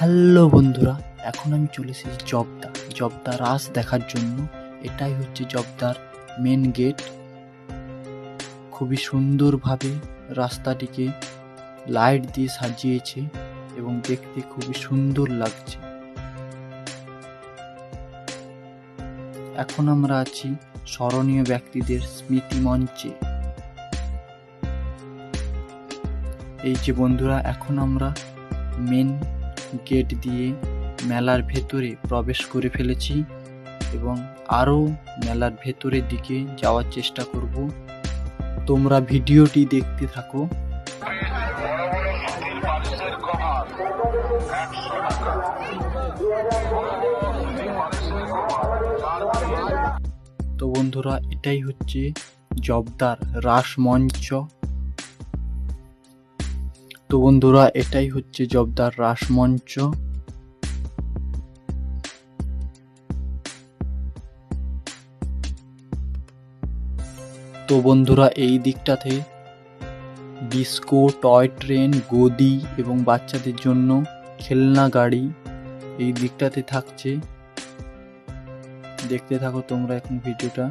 Hello বন্ধুরা, এখন আমি চলে এসেছি জবদা। জবদা রাস দেখার জন্য। এটাই হচ্ছে জবদার মেন গেট খুবই সুন্দরভাবে রাস্তাটিকে লাইট দিয়ে সাজিয়েছে এবং দেখতে খুবই সুন্দর লাগছে। এখন আমরা আছি স্মরণীয় ব্যক্তিদের স্মৃতি মঞ্চে। এই যে বন্ধুরা, এখন আমরা মেন গেট দিয়ে মেলার ভেতরে প্রবেশ করে ফেলেছি এবং আরও মেলার ভেতরের দিকে যাওয়ার চেষ্টা করব। তোমরা ভিডিওটি দেখতে থাকো। তো বন্ধুরা, এটাই হচ্ছে জবদার রাস মঞ্চ তো বন্ধুরা, এটাই হচ্ছে জবদার রাসমঞ্চ তো বন্ধুরা, এই দিকটাতে ডিস্কো, টয় ট্রেন, গদি এবং বাচ্চাদের জন্য খেলনা গাড়ি এই দিকটাতে থাকছে। দেখতে থাকো তোমরা এখন ভিডিওটা।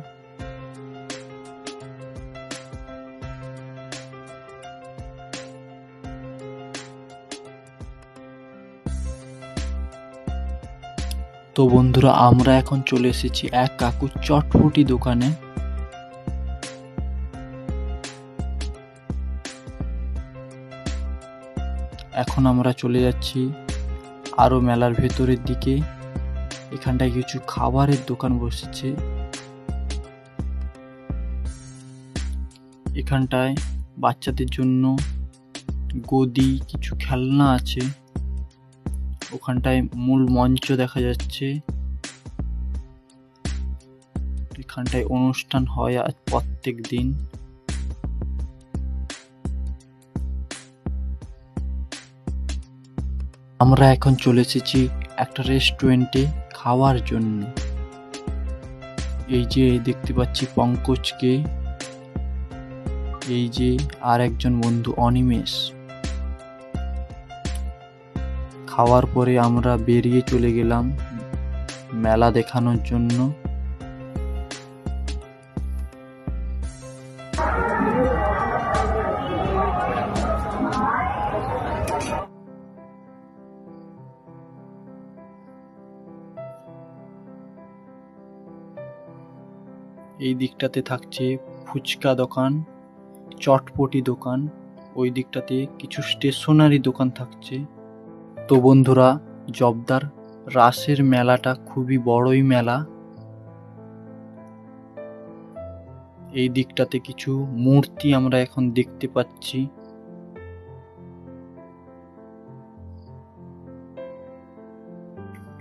তো বন্ধুরা, আমরা এখন চলে এসেছি এক কাকুর চটপটি দোকানে। এখন আমরা চলে যাচ্ছি আরও মেলার ভেতরের দিকে। এখানটায় কিছু খাবারের দোকান বসেছে। এখানটায় বাচ্চাদের জন্য গদি, কিছু খেলনা আছে। ওখানটায় মূল মঞ্চ দেখা যাচ্ছে। এখানটায় অনুষ্ঠান হয় আজ প্রত্যেক দিন। আমরা এখন চলে এসেছি একটা রেস্টুরেন্টে খাওয়ার জন্য। এই যে দেখতে পাচ্ছি পঙ্কজকে। এই যে আর একজন বন্ধু অনিমেষ। খাওয়ার পরে আমরা বেরিয়ে চলে গেলাম মেলা দেখানোর জন্য। এই দিকটাতে থাকছে ফুচকা দোকান, চটপটি দোকান, ওই দিকটাতে কিছু স্টেশনারি দোকান থাকছে। তো বন্ধুরা, জবদার রাসের মেলাটা খুবই বড়ই মেলা। এই দিকটাতে কিছু মূর্তি আমরা এখন দেখতে পাচ্ছি।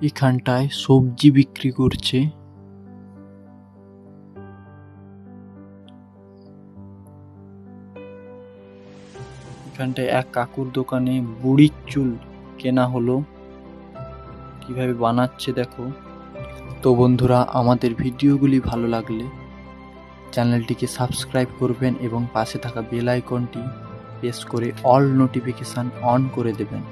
এখানটায় সবজি বিক্রি করছে। এখানটায় এক কাকুর দোকানে বুড়ির চুল। কেনা হলো? কীভাবে বানাচ্ছে দেখো? তো বন্ধুরা, আমাদের ভিডিওগুলি ভালো লাগলে চ্যানেলটিকে সাবস্ক্রাইব করবেন এবং পাশে থাকা বেল আইকনটি প্রেস করে অল নোটিফিকেশান অন করে দেবেন।